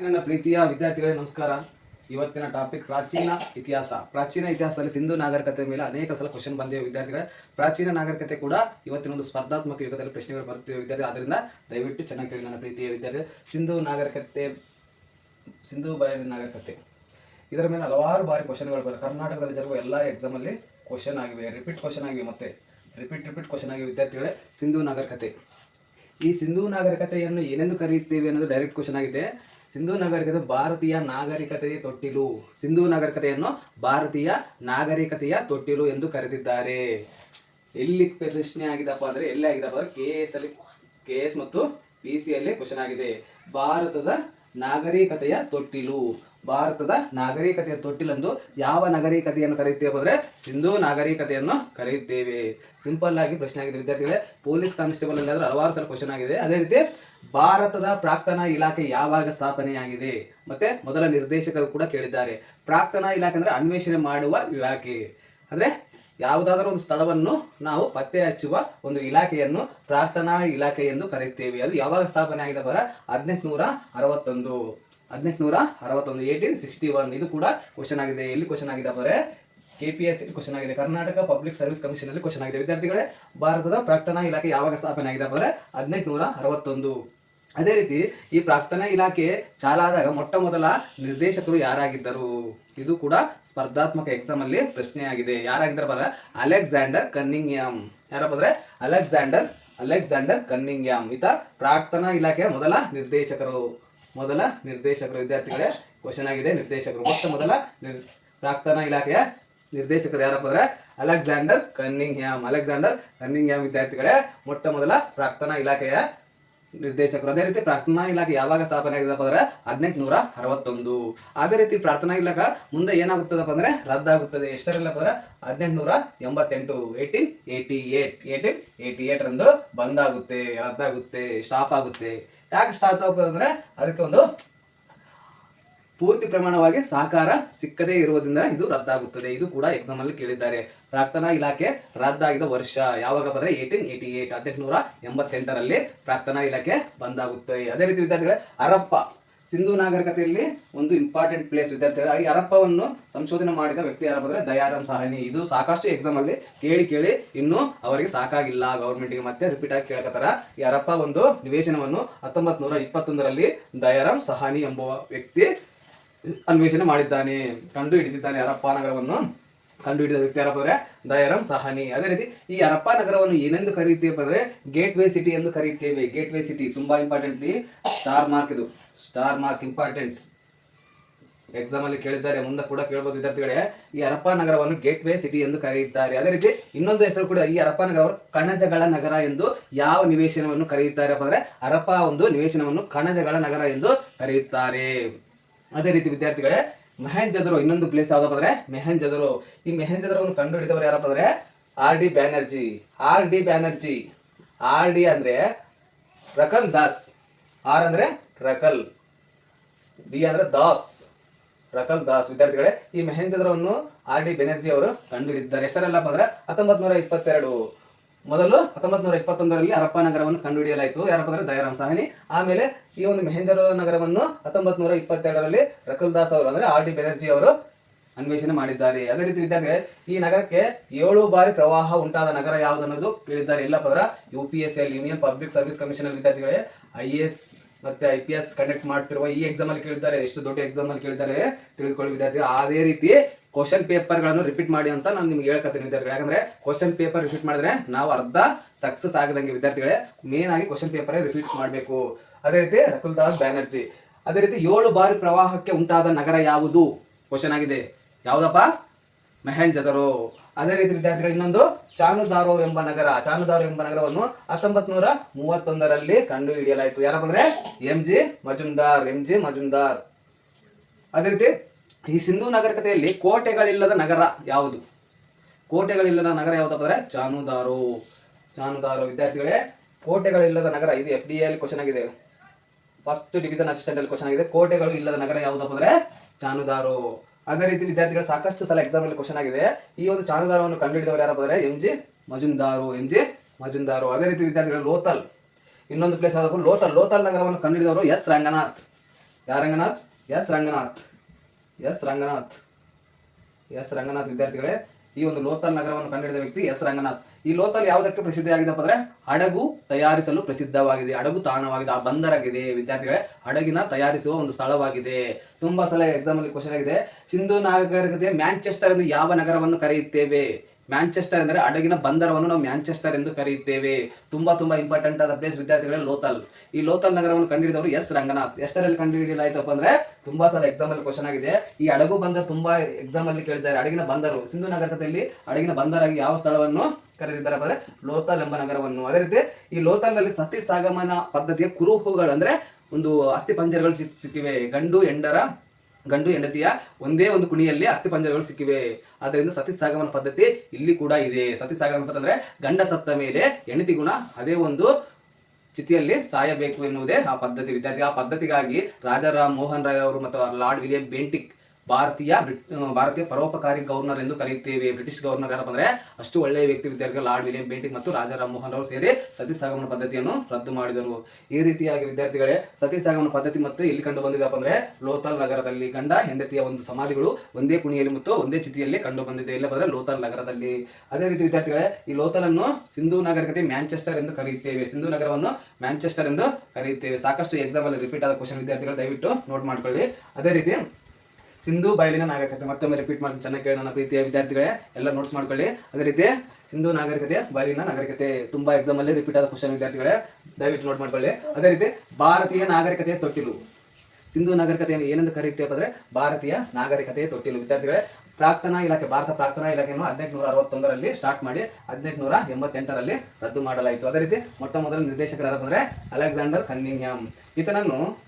ನನ್ನ ಪ್ರೀತಿಯ ವಿದ್ಯಾರ್ಥಿಗಳೇ, ನಮಸ್ಕಾರ. ಇವತ್ತಿನ ಟಾಪಿಕ್ ಪ್ರಾಚೀನ ಇತಿಹಾಸ. ಪ್ರಾಚೀನ ಇತಿಹಾಸದಲ್ಲಿ ಸಿಂಧು ನಾಗರಿಕತೆ ಮೇಲೆ ಅನೇಕ ಸಲ ಕ್ವಶನ್ ಬಂದಿವೆ ವಿದ್ಯಾರ್ಥಿಗಳೇ. ಪ್ರಾಚೀನ ನಾಗರಿಕತೆ ಕೂಡ ಇವತ್ತಿನ ಒಂದು ಸ್ಪರ್ಧಾತ್ಮಕ ಯುಗದಲ್ಲಿ ಪ್ರಶ್ನೆಗಳು ಬರುತ್ತಿವೆ ವಿದ್ಯಾರ್ಥಿ ಆದ್ದರಿಂದ ದಯವಿಟ್ಟು ಚೆನ್ನಾಗಿ ಕೇಳಿ ನನ್ನ ಪ್ರೀತಿಯ ವಿದ್ಯಾರ್ಥಿ ಸಿಂಧು ನಾಗರಿಕತೆ, ಸಿಂಧು ಬಯಲಿನ ನಾಗರಿಕತೆ. ಇದರ ಮೇಲೆ ಹಲವಾರು ಬಾರಿ ಕ್ವಶನ್ಗಳು ಬರುತ್ತೆ ಕರ್ನಾಟಕದಲ್ಲಿ ಜರುವ ಎಲ್ಲ ಎಕ್ಸಾಮಲ್ಲಿ ಕ್ವಶನ್ ಆಗಿವೆ. ರಿಪೀಟ್ ಕ್ವಶನ್ ಆಗಿವೆ ಮತ್ತೆ. ರಿಪೀಟ್ ರಿಪೀಟ್ ಕ್ವಶನ್ ಆಗಿವೆ ವಿದ್ಯಾರ್ಥಿಗಳೇ. ಸಿಂಧು ನಾಗರಿಕತೆ. ಈ ಸಿಂಧೂ ನಾಗರಿಕತೆಯನ್ನು ಏನೆಂದು ಕರೆಯುತ್ತೇವೆ ಅನ್ನೋದು ಡೈರೆಕ್ಟ್ ಕ್ವಶನ್ ಆಗಿದೆ. ಸಿಂಧೂ ನಾಗರಿಕತೆ ಭಾರತೀಯ ನಾಗರಿಕತೆಯ ತೊಟ್ಟಿಲು. ಸಿಂಧೂ ನಾಗರಿಕತೆಯನ್ನು ಭಾರತೀಯ ನಾಗರಿಕತೆಯ ತೊಟ್ಟಿಲು ಎಂದು ಕರೆದಿದ್ದಾರೆ. ಎಲ್ಲಿ ಪ್ರಶ್ನೆ ಆಗಿದಪ್ಪ ಅಂದ್ರೆ, ಎಲ್ಲಿ ಆಗಿದಪ್ಪ ಅಂದ್ರೆ ಕೆ ಎಸ್ ಅಲ್ಲಿ ಕೆ ಎಸ್ ಮತ್ತು ಪಿ ಸಿ ಅಲ್ಲಿ ಕ್ವಶನ್ ಆಗಿದೆ. ಭಾರತದ ನಾಗರಿಕತೆಯ ತೊಟ್ಟಿಲು. ಭಾರತದ ನಾಗರಿಕತೆಯ ತೊಟ್ಟಿಲೆಂದು ಯಾವ ನಾಗರಿಕತೆಯನ್ನು ಕರೆಯುತ್ತೇವೆ ಅಂದರೆ ಸಿಂಧೂ ನಾಗರಿಕತೆಯನ್ನು ಕರೆಯುತ್ತೇವೆ. ಸಿಂಪಲ್ ಆಗಿ ಪ್ರಶ್ನೆ ಆಗಿದೆ, ವಿದ್ಯಾರ್ಥಿಗಳೇ. ಪೊಲೀಸ್ ಕಾನ್ಸ್ಟೇಬಲ್ ಅಲ್ಲಿ ಆದ್ರೆ ಹಲವಾರು ಸಲ ಕ್ವಶನ್ ಆಗಿದೆ. ಅದೇ ರೀತಿ ಭಾರತದ ಪ್ರಾಕ್ತನ ಇಲಾಖೆ ಯಾವಾಗ ಸ್ಥಾಪನೆಯಾಗಿದೆ? ಮತ್ತೆ ಮೊದಲ ನಿರ್ದೇಶಕರು ಕೂಡ ಕೇಳಿದ್ದಾರೆ. ಪ್ರಾಕ್ತನ ಇಲಾಖೆ ಅಂದ್ರೆ ಅನ್ವೇಷಣೆ ಮಾಡುವ ಇಲಾಖೆ. ಅಂದ್ರೆ ಯಾವುದಾದರೂ ಒಂದು ಸ್ಥಳವನ್ನು ನಾವು ಪತ್ತೆ ಹಚ್ಚುವ ಒಂದು ಇಲಾಖೆಯನ್ನು ಪ್ರಾರ್ಥನಾ ಇಲಾಖೆ ಎಂದು ಕರೆಯುತ್ತೇವೆ. ಅದು ಯಾವಾಗ ಸ್ಥಾಪನೆ ಆಗಿದೆ ಬರ ಹದಿನೆಂಟುನೂರ ಅರವತ್ತೊಂದು. ಹದಿನೆಂಟುನೂರ ಅರವತ್ತೊಂದು ಏಯ್ಟೀನ್ ಸಿಕ್ಸ್ಟಿ ಒನ್ ಇದು ಕೂಡ ಕ್ವಶನ್ ಆಗಿದೆ. ಎಲ್ಲಿ ಕ್ವಶನ್ ಆಗಿದೆ ಬರೆ ಕೆ ಪಿ ಎಸ್ ಕ್ವಶನ್ ಆಗಿದೆ. ಕರ್ನಾಟಕ ಪಬ್ಲಿಕ್ ಸರ್ವಿಸ್ ಕಮಿಷನ್ ಅಲ್ಲಿ ಕ್ವಶನ್ ಆಗಿದೆ. ವಿದ್ಯಾರ್ಥಿಗಳೇ, ಭಾರತದ ಪ್ರಾಕ್ತನಾ ಇಲಾಖೆ ಯಾವಾಗ ಸ್ಥಾಪನೆ ಆಗಿದೆ ಬರೆ ಹದಿನೆಂಟುನೂರ ಅರವತ್ತೊಂದು. ಅದೇ ರೀತಿ ಈ ಪ್ರಾಕ್ತನಾ ಇಲಾಖೆ ಚಾಲಾದಾಗ ಮೊಟ್ಟ ಮೊದಲ ನಿರ್ದೇಶಕರು ಯಾರಾಗಿದ್ದರು? ಇದು ಕೂಡ ಸ್ಪರ್ಧಾತ್ಮಕ ಎಕ್ಸಾಮ್ ಅಲ್ಲಿ ಪ್ರಶ್ನೆಯಾಗಿದೆ. ಯಾರಾಗಿದ್ದಾರೆ ಬರ ಅಲೆಕ್ಸಾಂಡರ್ ಕನ್ನಿಂಗ್ಯಾಮ್ ಯಾರಪ್ಪ ಅಂದ್ರೆ ಅಲೆಕ್ಸಾಂಡರ್ ಅಲೆಕ್ಸಾಂಡರ್ ಕನ್ನಿಂಗ್ಯಾಮ್ ಈತ ಪ್ರಾಕ್ತನಾ ಇಲಾಖೆಯ ಮೊದಲ ನಿರ್ದೇಶಕರು. ಮೊದಲ ನಿರ್ದೇಶಕರು, ವಿದ್ಯಾರ್ಥಿಗಳೇ ಕ್ವಶನ್ ಆಗಿದೆ. ನಿರ್ದೇಶಕರು, ಮೊಟ್ಟ ಮೊದಲ ಪ್ರಾಕ್ತನ ಇಲಾಖೆಯ ನಿರ್ದೇಶಕರು ಯಾರಪ್ಪ ಅಂದ್ರೆ ಅಲೆಕ್ಸಾಂಡರ್ ಕನ್ನಿಂಗ್ಹ್ಯಾಮ್. ಅಲೆಕ್ಸಾಂಡರ್ ಕನ್ನಿಂಗ್ಹ್ಯಾಮ್ ವಿದ್ಯಾರ್ಥಿಗಳೇ ಮೊಟ್ಟ ಮೊದಲ ಪ್ರಾಕ್ತನ ಇಲಾಖೆಯ ನಿರ್ದೇಶಕರು. ಅದೇ ರೀತಿ ಪ್ರಾರ್ಥನಾ ಇಲಾಖೆ ಯಾವಾಗ ಸ್ಥಾಪನೆ ಆಗಿದಪ್ಪ ಅಂದ್ರೆ ಹದಿನೆಂಟುನೂರ ಅರವತ್ತೊಂದು ಅದೇ ರೀತಿ ಪ್ರಾರ್ಥನಾ ಇಲಾಖೆ ಮುಂದೆ ಏನಾಗುತ್ತದಪ್ಪ ಅಂದ್ರೆ ರದ್ದಾಗುತ್ತದೆ. ಎಷ್ಟರಲ್ಲಪ್ಪ ಅಂದ್ರೆ ಹದಿನೆಂಟುನೂರ ಎಂಬತ್ತೆಂಟು eighteen eighty eight eighteen eighty eight ರಂದು ಬಂದ್ ಆಗುತ್ತೆ, ರದ್ದಾಗುತ್ತೆ ಸ್ಟಾಪ್ ಆಗುತ್ತೆ. ಯಾಕೆ ಸ್ಟಾಪ್ ಅಂದ್ರೆ ಅದಕ್ಕೆ ಒಂದು ಪೂರ್ತಿ ಪ್ರಮಾಣವಾಗಿ ಸಹಕಾರ ಸಿಕ್ಕದೇ ಇರುವುದರಿಂದ ಇದು ರದ್ದಾಗುತ್ತದೆ. ಇದು ಕೂಡ ಎಕ್ಸಾಮ್ ಅಲ್ಲಿ ಕೇಳಿದ್ದಾರೆ. ಪ್ರಾರ್ಥನಾ ಇಲಾಖೆ ರದ್ದಾಗಿದ ವರ್ಷ. ಯಾವಾಗ ಬಂದ್ರೆ ಏಯ್ಟೀನ್ ಏಯ್ಟಿ ಏಟ್ ಹದಿನೆಂಟುನೂರ ಎಂಬತ್ತೆಂಟರಲ್ಲಿ ಪ್ರಾರ್ಥನಾ ಇಲಾಖೆ ಬಂದಾಗುತ್ತೆ. ಅದೇ ರೀತಿ ವಿದ್ಯಾರ್ಥಿಗಳೇ, ಹರಪ್ಪ ಸಿಂಧು ನಾಗರಿಕತೆಯಲ್ಲಿ ಒಂದು ಇಂಪಾರ್ಟೆಂಟ್ ಪ್ಲೇಸ್ ವಿದ್ಯಾರ್ಥಿಗಳು. ಈ ಹರಪ್ಪವನ್ನು ಸಂಶೋಧನೆ ಮಾಡಿದ ವ್ಯಕ್ತಿ ಯಾರಪ್ಪ ಬಂದ್ರೆ ದಯಾರಾಮ್ ಸಹನಿ. ಇದು ಸಾಕಷ್ಟು ಎಕ್ಸಾಮ್ ಅಲ್ಲಿ ಕೇಳಿ ಕೇಳಿ ಇನ್ನು ಅವರಿಗೆ ಸಾಕಾಗಿಲ್ಲ. ಗೌರ್ಮೆಂಟ್ಗೆ ಮತ್ತೆ ರಿಪೀಟ್ ಆಗಿ ಕೇಳಕತ್ತಾರ. ಈ ಹರಪ್ಪ ಒಂದು ನಿವೇಶನವನ್ನು ಹತ್ತೊಂಬತ್ ನೂರ ಇಪ್ಪತ್ತೊಂದರಲ್ಲಿ ದಯಾರಾಮ್ ಸಹಾನಿ ಎಂಬುವ ವ್ಯಕ್ತಿ ಅನ್ವೇಷಣೆ ಮಾಡಿದ್ದಾನೆ ಕಂಡು ಹಿಡಿದಿದ್ದಾನೆ ಹರಪ್ಪ ನಗರವನ್ನು. ಕಂಡು ಹಿಡಿದ ವ್ಯಕ್ತಿ ಯಾರಪ್ಪ ಅಂದ್ರೆ ದಯಾರಾಮ್ ಸಹಾನಿ. ಅದೇ ರೀತಿ ಈ ಹರಪ್ಪ ನಗರವನ್ನು ಏನೆಂದು ಕರೆಯುತ್ತೇವೆ ಅಂದ್ರೆ ಗೇಟ್ ವೇ ಸಿಟಿ ಎಂದು ಕರೆಯುತ್ತೇವೆ. ಗೇಟ್ ವೇ ಸಿಟಿ ತುಂಬಾ ಇಂಪಾರ್ಟೆಂಟ್ ಸ್ಟಾರ್ ಮಾರ್ಕ್ ಇದು. ಸ್ಟಾರ್ ಮಾರ್ಕ್ ಇಂಪಾರ್ಟೆಂಟ್ ಎಕ್ಸಾಮ್ ಅಲ್ಲಿ ಕೇಳಿದ್ದಾರೆ, ಮುಂದೆ ಕೂಡ ಕೇಳಬಹುದು ವಿದ್ಯಾರ್ಥಿಗಳೇ. ಈ ಹರಪ್ಪ ನಗರವನ್ನು ಗೇಟ್ ವೇ ಸಿಟಿ ಎಂದು ಕರೆಯುತ್ತಾರೆ. ಅದೇ ರೀತಿ ಇನ್ನೊಂದು ಹೆಸರು ಕೂಡ ಈ ಹರಪ್ಪ ನಗರವನ್ನು ಕಣಜಗಳ ನಗರ ಎಂದು ಯಾವ ನಿವೇಶನವನ್ನು ಕರೆಯುತ್ತಾರೆ ಅಂದ್ರೆ ಹರಪ್ಪ ಒಂದು ನಿವೇಶನವನ್ನು ಕಣಜಗಳ ನಗರ ಎಂದು ಕರೆಯುತ್ತಾರೆ. ಅದೇ ರೀತಿ ವಿದ್ಯಾರ್ಥಿಗಳೇ, ಮೆಹಂಜದರು ಇನ್ನೊಂದು ಪ್ಲೇಸ್ ಯಾವ್ದಪ್ಪ ಅಂದ್ರೆ ಮೆಹಂಜದರು. ಈ ಮೆಹಂಜದರವನ್ನು ಕಂಡು ಹಿಡಿದವರು ಯಾರಪ್ಪ ಅಂದ್ರೆ R D Banerjee. R D Banerjee. R D ಅಂದ್ರೆ ರಕಲ್ ದಾಸ್. ಆರ್ ಅಂದ್ರೆ ರಕಲ್. ಡಿ ಅಂದ್ರೆ ದಾಸ್. ರಕಲ್ ದಾಸ್. ವಿದ್ಯಾರ್ಥಿಗಳೇ, ಈ ಮೆಹಂಜದರವನ್ನು ಆರ್ ಡಿ ಬ್ಯಾನರ್ಜಿ ಅವರು ಕಂಡುಹಿಡಿದಿದ್ದಾರೆ. ಎಷ್ಟರಲ್ಲಪ್ಪ ಅಂದ್ರೆ ಹತ್ತೊಂಬತ್ ನೂರ ಇಪ್ಪತ್ತೆರಡು. ಮೊದಲು ಹತ್ತೊಂಬತ್ ನೂರ ಇಪ್ಪತ್ತೊಂದರಲ್ಲಿ ಹರಪ್ಪ ನಗರವನ್ನು ಕಂಡುಹಿಡಿಯಲಾಯಿತು. ಯಾರಪ್ಪ ಅಂದ್ರೆ ದಯಾರಾಮ್ ಸಾಹನಿ. ಆಮೇಲೆ ಈ ಒಂದು ಮೆಹೆಂಜರ ನಗರವನ್ನು ಹತ್ತೊಂಬತ್ ನೂರ ಇಪ್ಪತ್ತೆರಡರಲ್ಲಿ ರಕುಲ್ ದಾಸ್ ಅವರು ಅಂದ್ರೆ ಆರ್ ಡಿ ಬ್ಯಾನರ್ಜಿ ಅವರು ಅನ್ವೇಷಣೆ ಮಾಡಿದ್ದಾರೆ. ಅದೇ ರೀತಿ ಇದ್ದಾಗ ಈ ನಗರಕ್ಕೆ ಏಳು ಬಾರಿ ಪ್ರವಾಹ ಉಂಟಾದ ನಗರ ಯಾವುದು ಅನ್ನೋದು ಕೇಳಿದ್ದಾರೆ. ಇಲ್ಲಪ್ಪ ಅಂದ್ರೆ U P S L union public service commission ವಿದ್ಯಾರ್ಥಿಗಳೇ ಐ ಎಸ್ ಮತ್ತೆ ಐ ಪಿ ಎಸ್ ಕಂಡಕ್ಟ್ ಮಾಡ್ತಿರುವ ಈ ಎಕ್ಸಾಮ್ ಅಲ್ಲಿ ಕೇಳಿದ್ದಾರೆ, ಎಷ್ಟು ದೊಡ್ಡ ಎಕ್ಸಾಮ್ ಅಲ್ಲಿ ಕೇಳಿದ್ದಾರೆ ತಿಳಿದುಕೊಳ್ಳಿ ವಿದ್ಯಾರ್ಥಿ ಅದೇ ರೀತಿ ಕ್ವಶನ್ ಪೇಪರ್ಗಳನ್ನು ರಿಪೀಟ್ ಮಾಡಿ ಅಂತ ನಾನು ನಿಮ್ಗೆ ಹೇಳ್ಕತ್ತೀನಿ ವಿದ್ಯಾರ್ಥಿಗಳು. ಯಾಕಂದ್ರೆ ಕ್ವಶನ್ ಪೇಪರ್ ರಿಪೀಟ್ ಮಾಡಿದ್ರೆ ನಾವು ಅರ್ಧ ಸಕ್ಸಸ್ ಆಗದಂಗೆ ವಿದ್ಯಾರ್ಥಿಗಳೇ. ಮೇನ್ ಆಗಿ ಕ್ವಶನ್ ಪೇಪರ್ ರಿಪೀಟ್ ಮಾಡಬೇಕು. ಅದೇ ರೀತಿ ರಕುಲ್ ದಾಸ್ ಬ್ಯಾನರ್ಜಿ. ಅದೇ ರೀತಿ ಏಳು ಬಾರಿ ಪ್ರವಾಹಕ್ಕೆ ಉಂಟಾದ ನಗರ ಯಾವುದು? ಕ್ವಶನ್ ಆಗಿದೆ. ಯಾವುದಪ್ಪ? ಮೆಹಂಜದರು ಅದೇ ರೀತಿ ವಿದ್ಯಾರ್ಥಿಗಳು, ಇನ್ನೊಂದು ಚಾನುದಾರೋ ಎಂಬ ನಗರ. ಚಾನುದಾರೋ ಎಂಬ ನಗರವನ್ನು ಹತ್ತೊಂಬತ್ ನೂರ ಮೂವತ್ತೊಂದರಲ್ಲಿ ಕಂಡು ಹಿಡಿಯಲಾಯಿತು ಯಾರಪ್ಪ ಅಂದ್ರೆ? M G Majumdar M G Majumdar ಅದೇ ರೀತಿ ಈ ಸಿಂಧೂ ನಾಗರಿಕತೆಯಲ್ಲಿ ಕೋಟೆಗಳಿಲ್ಲದ ನಗರ ಯಾವುದು? ಕೋಟೆಗಳಿಲ್ಲದ ನಗರ ಯಾವುದಪ್ಪ ಅಂದ್ರೆ ಚಾನುದಾರೋ. ಚಾನುದಾರೋ, ವಿದ್ಯಾರ್ಥಿಗಳೇ, ಕೋಟೆಗಳಿಲ್ಲದ ನಗರ. ಇದು ಎಫ್ ಡಿ ಅಲ್ಲಿ ಕ್ವಶನ್ ಆಗಿದೆ. ಫಸ್ಟ್ ಡಿವಿಷನ್ ಅಸಿಸ್ಟೆಂಟ್ ಅಲ್ಲಿ ಕ್ವಶನ್ ಆಗಿದೆ. ಕೋಟೆಗಳು ಇಲ್ಲದ ನಗರ ಯಾವುದಪ್ಪ ಅಂದ್ರೆ ಚಾನುದಾರು. ಅದೇ ರೀತಿ ವಿದ್ಯಾರ್ಥಿಗಳು ಸಾಕಷ್ಟು ಸಲ ಎಕ್ಸಾಮ್ ಅಲ್ಲಿ ಕ್ವಶನ್ ಆಗಿದೆ. ಈ ಒಂದು ಚಾಂದಾರವನ್ನು ಕಂಡುಹಿಡಿದವರು ಯಾರು ಅಂದರೆ M G Majumdar M G Majumdar. ಅದೇ ರೀತಿ ವಿದ್ಯಾರ್ಥಿಗಳು ಲೋತಲ್. ಇನ್ನೊಂದು ಪ್ಲೇಸ್ ಆದರೂ ಲೋತಲ್. ಲೋತಲ್ ನಗರವನ್ನು ಕಂಡು ಹಿಡಿದವರು ಎಸ್ ರಂಗನಾಥ್. ಯಾರ Ranganath? S Ranganath. S Ranganath. S Ranganath ವಿದ್ಯಾರ್ಥಿಗಳೇ. ಈ ಒಂದು ಲೋಥಲ್ ನಗರವನ್ನು ಕಂಡುಹಿಡಿದ ವ್ಯಕ್ತಿ ಎಸ್ ರಂಗನಾಥ್. ಈ ಲೋಥಲ್ ಯಾವುದಕ್ಕೆ ಪ್ರಸಿದ್ಧಿಯಾಗಿದೆಪ್ಪ ಅಂದ್ರೆ ಹಡಗು ತಯಾರಿಸಲು ಪ್ರಸಿದ್ಧವಾಗಿದೆ. ಹಡಗು ತಾಣವಾಗಿದೆ. ಆ ಬಂದರಾಗಿದೆ. ವಿದ್ಯಾರ್ಥಿಗಳೇ, ಹಡಗಿನ ತಯಾರಿಸುವ ಒಂದು ಸ್ಥಳವಾಗಿದೆ. ತುಂಬಾ ಸಲ ಎಕ್ಸಾಮ್ ಅಲ್ಲಿ ಕ್ವಶನ್ ಆಗಿದೆ. ಸಿಂಧು ನಾಗರಿಕತೆ ಮ್ಯಾಂಚೆಸ್ಟರ್ ಎಂದು ಯಾವ ನಗರವನ್ನು ಕರೆಯುತ್ತೇವೆ? ಮ್ಯಾಂಚೆಸ್ಟರ್ ಅಂದರೆ ಹಡಗಿನ ಬಂದರವನ್ನು ನಾವು ಮ್ಯಾಂಚೆಸ್ಟರ್ ಎಂದು ಕರೆಯುತ್ತೇವೆ. ತುಂಬಾ ತುಂಬಾ ಇಂಪಾರ್ಟೆಂಟ್ ಆದ ಪ್ಲೇಸ್ ವಿದ್ಯಾರ್ಥಿಗಳೇ ಲೋತಲ್. ಈ ಲೋತಲ್ ನಗರವನ್ನು ಕಂಡುಹಿಡಿದವರು ಎಸ್ ರಂಗನಾಥ್. ಎಷ್ಟರಲ್ಲಿ ಕಂಡುಹಿಡಿಯಲಾಯ್ತಪ್ಪ ಅಂದ್ರೆ ತುಂಬಾ ಸಲ ಎಕ್ಸಾಮ್ ಅಲ್ಲಿ ಕ್ವಶನ್ ಆಗಿದೆ. ಈ ಹಡಗು ಬಂದರು ತುಂಬಾ ಎಕ್ಸಾಮ್ ಅಲ್ಲಿ ಕೇಳಿದ್ದಾರೆ. ಹಡಗಿನ ಬಂದರು. ಸಿಂಧು ನಗರದಲ್ಲಿ ಹಡಗಿನ ಬಂದರಾಗಿ ಯಾವ ಸ್ಥಳವನ್ನು ಕರೆದಿದ್ದಾರೆ ಅಂದ್ರೆ ಲೋತಲ್ ಎಂಬ ನಗರವನ್ನು. ಅದೇ ರೀತಿ ಈ ಲೋತಲ್ನಲ್ಲಿ ಸತಿ ಸಾಗಮನ ಪದ್ಧತಿಯ ಕುರುಹುಗಳು ಅಂದ್ರೆ ಒಂದು ಅಸ್ಥಿ ಪಂಜರಗಳು ಸಿಕ್ಕಿವೆ. ಗಂಡು ಎಂಡರ ಗಂಡು ಹೆಂಡತಿಯ ಒಂದೇ ಒಂದು ಕುಣಿಯಲ್ಲಿ ಅಸ್ಥಿ ಪಂಜರಗಳು ಸಿಕ್ಕಿವೆ. ಆದ್ದರಿಂದ ಸತಿ ಸಾಗಮನ ಪದ್ಧತಿ ಇಲ್ಲಿ ಕೂಡ ಇದೆ. ಸತಿ ಸಾಗಮನ ಪದ್ಧತಿ ಅಂದ್ರೆ ಗಂಡ ಸತ್ತ ಮೇಲೆ ಹೆಂಡತಿ ಗುಣ ಅದೇ ಒಂದು ಚಿತಿಯಲ್ಲಿ ಸಾಯಬೇಕು ಎನ್ನುವುದೇ ಆ ಪದ್ಧತಿ. ವಿದ್ಯಾರ್ಥಿ, ಆ ಪದ್ಧತಿಗಾಗಿ ರಾಜಾರಾಮ್ ಮೋಹನ್ ರಾಯ್ ಅವರು ಮತ್ತು ಲಾರ್ಡ್ ವಿಲಿಯಂ ಬೆಂಟಿಕ್ ಭಾರತೀಯ ಭಾರತೀಯ ಪರೋಪಕಾರಿ ಗವರ್ನರ್ ಎಂದು ಕರೆಯುತ್ತೇವೆ. ಬ್ರಿಟಿಷ್ ಗವರ್ನರ್ ಯಾರಪ್ಪ ಅಂದ್ರೆ ಅಷ್ಟು ಒಳ್ಳೆಯ ವ್ಯಕ್ತಿ ವಿದ್ಯಾರ್ಥಿಗಳು, ಲಾರ್ಡ್ ವಿಲಿಯಂ ಬೇಂಟಿಂಗ್ ಮತ್ತು ರಾಜಾರಾಮ್ ಮೋಹನ್ ಅವರು ಸೇರಿ ಸತಿ ಸಾಗಮನ ಪದ್ಧತಿಯನ್ನು ರದ್ದು ಮಾಡಿದರು. ಈ ರೀತಿಯಾಗಿ ವಿದ್ಯಾರ್ಥಿಗಳೇ ಸತಿ ಸಾಗಮನ ಪದ್ಧತಿ ಮತ್ತು ಇಲ್ಲಿ ಕಂಡು ಬಂದಿದೆಪ್ಪ ಅಂದ್ರೆ ಲೋಥಲ್ ನಗರದಲ್ಲಿ ಗಂಡ ಹೆಂಡತಿಯ ಒಂದು ಸಮಾಧಿಗಳು ಒಂದೇ ಕುಣಿಯಲ್ಲಿ ಮತ್ತು ಒಂದೇ ಚಿತಿಯಲ್ಲಿ ಕಂಡು ಬಂದಿದೆ. ಇಲ್ಲ ಬಂದ್ರೆ ಲೋಥಲ್ ನಗರದಲ್ಲಿ. ಅದೇ ರೀತಿ ವಿದ್ಯಾರ್ಥಿಗಳೇ ಈ ಲೋಥಲ್ ಅನ್ನು ಸಿಂಧು ನಗರಕ್ಕೆ ಮ್ಯಾಂಚೆಸ್ಟರ್ ಎಂದು ಕರೆಯುತ್ತೇವೆ. ಸಿಂಧು ನಗರವನ್ನು ಮ್ಯಾಂಚೆಸ್ಟರ್ ಎಂದು ಕರೆಯುತ್ತೇವೆ. ಸಾಕಷ್ಟು ಎಕ್ಸಾಮ್ ರಿಪೀಟ್ ಆದ ಕ್ವಶನ್ ವಿದ್ಯಾರ್ಥಿಗಳು ದಯವಿಟ್ಟು ನೋಟ್ ಮಾಡ್ಕೊಳ್ಳಿ. ಅದೇ ರೀತಿ ಸಿಂಧು ಬಯಲಿನ ನಾಗರಿಕತೆ. ಮತ್ತೊಮ್ಮೆ ರಿಪೀಟ್ ಮಾಡ್ತೀನಿ, ಚೆನ್ನಾಗಿ ಕೇಳಿ ನನ್ನ ಪ್ರೀತಿಯ ವಿದ್ಯಾರ್ಥಿಗಳೇ. ಎಲ್ಲ ನೋಟ್ಸ್ ಮಾಡ್ಕೊಳ್ಳಿ. ಅದೇ ರೀತಿ ಸಿಂಧು ನಾಗರಿಕತೆ, ಬಯಲಿನ ನಾಗರಿಕತೆ ತುಂಬಾ ಎಕ್ಸಾಮ್ ಅಲ್ಲಿ ರಿಪೀಟ್ ಆದ ಕ್ವಶನ್ ವಿದ್ಯಾರ್ಥಿಗಳೇ, ದಯವಿಟ್ಟು ನೋಟ್ ಮಾಡ್ಕೊಳ್ಳಿ. ಅದೇ ರೀತಿ ಭಾರತೀಯ ನಾಗರಿಕತೆಯ ತೊಟ್ಟಿಲು. ಸಿಂಧು ನಾಗರಿಕತೆಯನ್ನು ಏನೆಂದು ಕರೆಯುತ್ತೇವೆ ಅಂದ್ರೆ ಭಾರತೀಯ ನಾಗರಿಕತೆಯ ತೊಟ್ಟಿಲು. ವಿದ್ಯಾರ್ಥಿಗಳೇ, ಪ್ರಾಕ್ತನಾ ಇಲಾಖೆ, ಭಾರತ ಪ್ರಾಕ್ತನಾ ಇಲಾಖೆಯನ್ನು ಹದಿನೆಂಟುನೂರ ಅರವತ್ತೊಂದರಲ್ಲಿ ಸ್ಟಾರ್ಟ್ ಮಾಡಿ ಹದಿನೆಂಟುನೂರ ಎಂಬತ್ತೆಂಟರಲ್ಲಿ ರದ್ದು ಮಾಡಲಾಯಿತು. ಅದೇ ರೀತಿ ಮೊಟ್ಟ ಮೊದಲ ನಿರ್ದೇಶಕರು ಯಾರಪ್ಪ ಅಲೆಕ್ಸಾಂಡರ್ ಕನ್ನಿಂಗ್ಯಾಮ್. ಈತನನ್ನು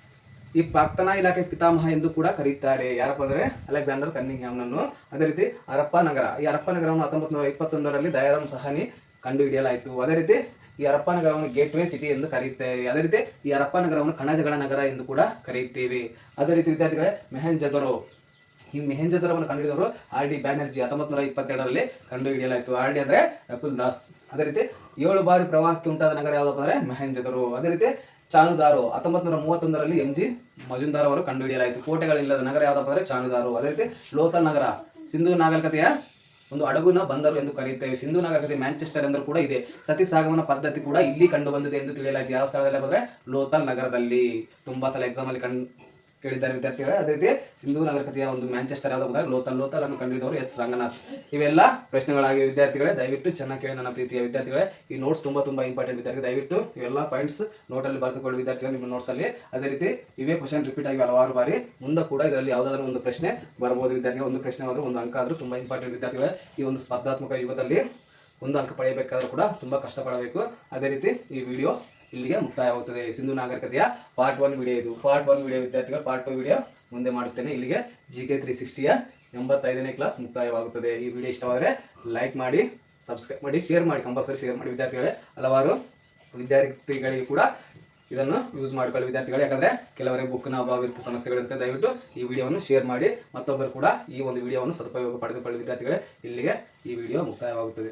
ಈ ಪ್ರಾಕ್ತನಾ ಇಲಾಖೆ ಪಿತಾಮಹ ಎಂದು ಕೂಡ ಕರೆಯುತ್ತಾರೆ ಯಾರಪ್ಪ ಅಂದ್ರೆ ಅಲೆಕ್ಸಾಂಡರ್ ಕನ್ನಿಂಗ್ಯಾಮ್ನನ್ನು ಅದೇ ರೀತಿ ಹರಪ್ಪ ನಗರ. ಈ ಹರಪ್ಪ ನಗರವನ್ನು ಹತ್ತೊಂಬತ್ತು ನೂರ ಇಪ್ಪತ್ತೊಂದರಲ್ಲಿ ದಯಾರಾಮ್ ಸಹಾನಿ ಕಂಡುಹಿಡಿಯಲಾಯಿತು. ಅದೇ ರೀತಿ ಈ ಹರಪ್ಪ ನಗರವನ್ನು ಗೇಟ್ ವೇ ಸಿಟಿ ಎಂದು ಕರೆಯುತ್ತೇವೆ ಅದೇ ರೀತಿ ಈ ಹರಪ್ಪ ನಗರವನ್ನು ಕಣಜಗಳ ನಗರ ಎಂದು ಕೂಡ ಕರೆಯುತ್ತೇವೆ ಅದೇ ರೀತಿ ವಿದ್ಯಾರ್ಥಿಗಳೇ, ಮೆಹೆಂಜದರೋ. ಈ ಮೆಹೆಂಜದರವನ್ನು ಕಂಡುಹಿಡಿದವರು ಆರ್ ಡಿ ಬ್ಯಾನರ್ಜಿ ಹತ್ತೊಂಬತ್ತು ನೂರ ಇಪ್ಪತ್ತೆರಡರಲ್ಲಿ ಕಂಡುಹಿಡಿಯಲಾಯಿತು. ಆರ್ ಡಿ ಅಂದ್ರೆ ರಕುಲ್ ದಾಸ್. ಅದೇ ರೀತಿ ಏಳು ಬಾರಿ ಪ್ರವಾಹಕ್ಕೆ ಉಂಟಾದ ನಗರ ಯಾವುದಪ್ಪ ಅಂದರೆ ಮೆಹೆಂಜದರು. ಅದೇ ರೀತಿ ಚಾನುದಾರು. ಹತ್ತೊಂಬತ್ತು ನೂರ ಮೂವತ್ತೊಂದರಲ್ಲಿ ಎಂ ಜಿ ಮಜುಂದಾರ್ ಅವರು ಕಂಡುಹಿಡಿಯಲಾಯಿತು. ಕೋಟೆಗಳಿಲ್ಲದ ನಗರ ಯಾವುದಪ್ಪ ಅಂದ್ರೆ ಚಾನುದಾರು. ಅದೇ ರೀತಿ ಲೋಥಲ್ ನಗರ, ಸಿಂಧು ನಾಗರಿಕತೆಯ ಒಂದು ಅಡಗುನ ಬಂದರು ಎಂದು ಕರೆಯುತ್ತೇವೆ. ಸಿಂಧು ನಾಗರಿಕತೆ ಮ್ಯಾಂಚೆಸ್ಟರ್ ಎಂದರೂ ಕೂಡ ಇದೆ. ಸತಿ ಸಾಗಮನ ಪದ್ಧತಿ ಕೂಡ ಇಲ್ಲಿ ಕಂಡು ಬಂದಿದೆ ಎಂದು ತಿಳಿಯಲಾಯಿತು. ಯಾವ ಸ್ಥಳದಲ್ಲಿ ಬಂದ್ರೆ? ಲೋತಲ್ ನಗರದಲ್ಲಿ. ತುಂಬಾ ಸಲ ಎಕ್ಸಾಮ್ ಅಲ್ಲಿ ಕಂಡು ಕೇಳಿದ್ದಾರೆ ವಿದ್ಯಾರ್ಥಿಗಳೇ. ಅದೇ ರೀತಿ ಸಿಂಧು ನಾಗರಿಕತೆಯ ಒಂದು ಮ್ಯಾಂಚೆಸ್ಟರ್ ಯಾವ್ದು ಬಂದಾಗ ಲೋತಲ್ ಲೋಥಲ್ ಅನ್ನು ಕಂಡಿದ್ದವರು ಎಸ್. ರಂಗನಾಥ್. ಇವೆಲ್ಲ ಪ್ರಶ್ನೆಗಳಾಗಿ ವಿದ್ಯಾರ್ಥಿಗಳೇ. ದಯವಿಟ್ಟು ಚೆನ್ನಾಗಿ ಕೇಳಿ ನನ್ನ ಪ್ರೀತಿಯ ವಿದ್ಯಾರ್ಥಿಗಳೇ. ಈ ನೋಟ್ಸ್ ತುಂಬಾ ತುಂಬಾ ಇಂಪಾರ್ಟೆಂಟ್ ವಿದ್ಯಾರ್ಥಿ ದಯವಿಟ್ಟು ಇವೆಲ್ಲ ಪಾಯಿಂಟ್ಸ್ ನೋಟಲ್ಲಿ ಬರೆದುಕೊಳ್ಳಿ ವಿದ್ಯಾರ್ಥಿಗಳು ನಿಮ್ಮ ನೋಟ್ಸಲ್ಲಿ ಅದೇ ರೀತಿ ಇವೇ ಕ್ವಶನ್ ರಿಪೀಟ್ ಆಗಿ ಹಲವಾರು ಬಾರಿ. ಮುಂದೆ ಕೂಡ ಇದರಲ್ಲಿ ಯಾವುದಾದ್ರೂ ಒಂದು ಪ್ರಶ್ನೆ ಬರ್ಬೋದು ವಿದ್ಯಾರ್ಥಿಗಳು. ಒಂದು ಪ್ರಶ್ನೆ ಆದರೂ, ಒಂದು ಅಂಕ ಆದರೂ ತುಂಬಾ ಇಂಪಾರ್ಟೆಂಟ್ ವಿದ್ಯಾರ್ಥಿಗಳೇ. ಈ ಒಂದು ಸ್ಪರ್ಧಾತ್ಮಕ ಯುಗದಲ್ಲಿ ಒಂದು ಅಂಕ ಪಡೆಯಬೇಕಾದ್ರೂ ಕೂಡ ತುಂಬಾ ಕಷ್ಟಪಡಬೇಕು. ಅದೇ ರೀತಿ ಈ ವಿಡಿಯೋ ಇಲ್ಲಿಗೆ ಮುಕ್ತಾಯವಾಗುತ್ತದೆ. ಸಿಂಧು ನಾಗರಿಕತೆಯ ಪಾರ್ಟ್ ಒನ್ ವಿಡಿಯೋ ಇದು. ಪಾರ್ಟ್ ಒನ್ ವಿಡಿಯೋ ವಿದ್ಯಾರ್ಥಿಗಳು ಪಾರ್ಟ್ ಟು ವಿಡಿಯೋ ಮುಂದೆ ಮಾಡುತ್ತೇನೆ. ಇಲ್ಲಿಗೆ ಜಿ ಕೆ ತ್ರೀ ಸಿಕ್ಸ್ಟಿಯ ಎಂಬತ್ತೈದನೇ ಕ್ಲಾಸ್ ಮುಕ್ತಾಯವಾಗುತ್ತದೆ. ಈ ವಿಡಿಯೋ ಇಷ್ಟವಾದರೆ ಲೈಕ್ ಮಾಡಿ ಸಬ್ಸ್ಕ್ರೈಬ್ ಮಾಡಿ ಶೇರ್ ಮಾಡಿ ಕಂಪಲ್ಸರಿ ಶೇರ್ ಮಾಡಿ ವಿದ್ಯಾರ್ಥಿಗಳೇ. ಹಲವಾರು ವಿದ್ಯಾರ್ಥಿಗಳಿಗೆ ಕೂಡ ಇದನ್ನು ಯೂಸ್ ಮಾಡಿಕೊಳ್ಳಿ ವಿದ್ಯಾರ್ಥಿಗಳು. ಯಾಕಂದರೆ ಕೆಲವರಿಗೆ ಬುಕ್ನ ಅಭಾವ ಇರುತ್ತೆ ಸಮಸ್ಯೆಗಳಿರುತ್ತೆ ದಯವಿಟ್ಟು ಈ ವಿಡಿಯೋವನ್ನು ಶೇರ್ ಮಾಡಿ. ಮತ್ತೊಬ್ಬರು ಕೂಡ ಈ ಒಂದು ವಿಡಿಯೋವನ್ನು ಸದುಪಯೋಗ ಪಡೆದುಕೊಳ್ಳಿ ವಿದ್ಯಾರ್ಥಿಗಳೇ. ಇಲ್ಲಿಗೆ ಈ ವಿಡಿಯೋ ಮುಕ್ತಾಯವಾಗುತ್ತದೆ.